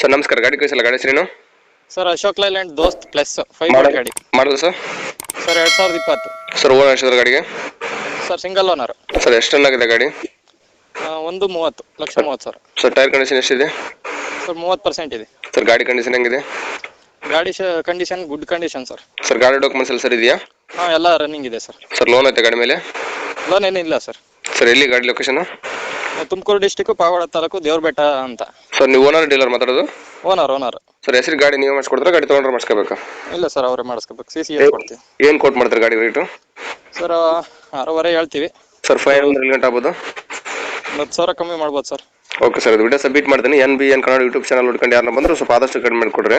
Sir ನಮಸ್ಕಾರ ಗಾಡಿ ಕಳಿಸಲ್ಲ ಗಾಡಿ ಹೆಸರೇನು? Sir Ashok Leyland Dost plus five ಮಾಡಿ ಗಾಡಿ. ಮಾಡಲ್ಲ ಸರ್ ಸರ್ ಎರಡು ಸಾವಿರದ ಇಪ್ಪತ್ತು. ಸರ್ ಓನರ್ ಎಷ್ಟು ಗಾಡಿಗೆ? ಸರ್ ಸಿಂಗಲ್ ಓನರ್ ಸರ್ ಎಷ್ಟು ಟನ್ ಆಗಿದೆ ಗಾಡಿ? ಒಂದು ಮೂವತ್ತು ಲಕ್ಷ ಮೂವತ್ತು ಸಾವಿರ. ಸರ್ ಟೈರ್ ಕಂಡೀಷನ್ ಎಷ್ಟಿದೆ? ಸರ್ ಮೂವತ್ತು ಪರ್ಸೆಂಟ್ ಇದೆ. ಸರ್ ಗಾಡಿ ಕಂಡೀಷನ್ ಹೆಂಗಿದೆ? ಗಾಡಿ condition good condition sir sir ಗಾಡಿ ಡಾಕ್ಯುಮೆಂಟ್ಸ್ ಎಲ್ಲ ಸರ್ ಇದೆಯಾ? ಹಾಂ ಎಲ್ಲ ರನ್ನಿಂಗ್ ಇದೆ ಸರ್ ಸರ್ ಲೋನ್ ಐತೆ ಗಾಡಿ ಮೇಲೆ? ಲೋನ್ ಏನಿಲ್ಲ ಸರ್ ಸರ್ ಎಲ್ಲಿ ಗಾಡಿ ಲೊಕೇಶನ್ ತುಮಕೂರು ಡಿಸ್ಟಿಕ್ ಪಾವಗಡ ತಾಲೂಕು ದೇವ್ರಬೆಟ್ಟ ಅಂತ. ಸರ್ ನೀವು ಓನರ್ ಡೀಲರ್ ಮಾತಾಡೋದು? ಓನರ್ ಓನರ್ ಸರ್ ಹೆಸರು ಗಾಡಿ ನೀವು ಮಾಡಿಸ್ಕೊಡ್ತಾರೆ ಗಾಡಿ ತೊಗೊಂಡ್ರೆ ಮಾಡಿಸ್ಕೋಬೇಕಾ? ಇಲ್ಲ ಸರ್ ಅವರೇ ಮಾಡಿಸ್ಕೋಬೇಕು. ಸಿ ಸಿ ಎಸ್ ಕೊಡ್ತೀವಿ ಏನು ಕೋಟ್ ಮಾಡ್ತಾರೆ ಗಾಡಿ ರೇಟು ಸರ್ ಆರೂವರೆ ಹೇಳ್ತೀವಿ. ಸರ್ ಫೈವ್ ಹಂಡ್ರೆಡ್ ಗಂಟೆ ಆಗ್ಬೋದು? ಹತ್ತು ಸಾವಿರ ಕಮ್ಮಿ ಮಾಡ್ಬೋದು ಸರ್. ಓಕೆ ಸರ್ ಇದು ವಿಡಿಯೋ ಸಬ್ಮಿಟ್ ಮಾಡ್ತೀನಿ. N B N Kannada YouTube channel ನೋಡ್ಕೊಂಡು ಯಾರನ್ನ ಬಂದರೂ ಸ್ವಲ್ಪ ಆದಷ್ಟು ಕಡಿಮೆ ಮಾಡಿಕೊಡ್ರಿ.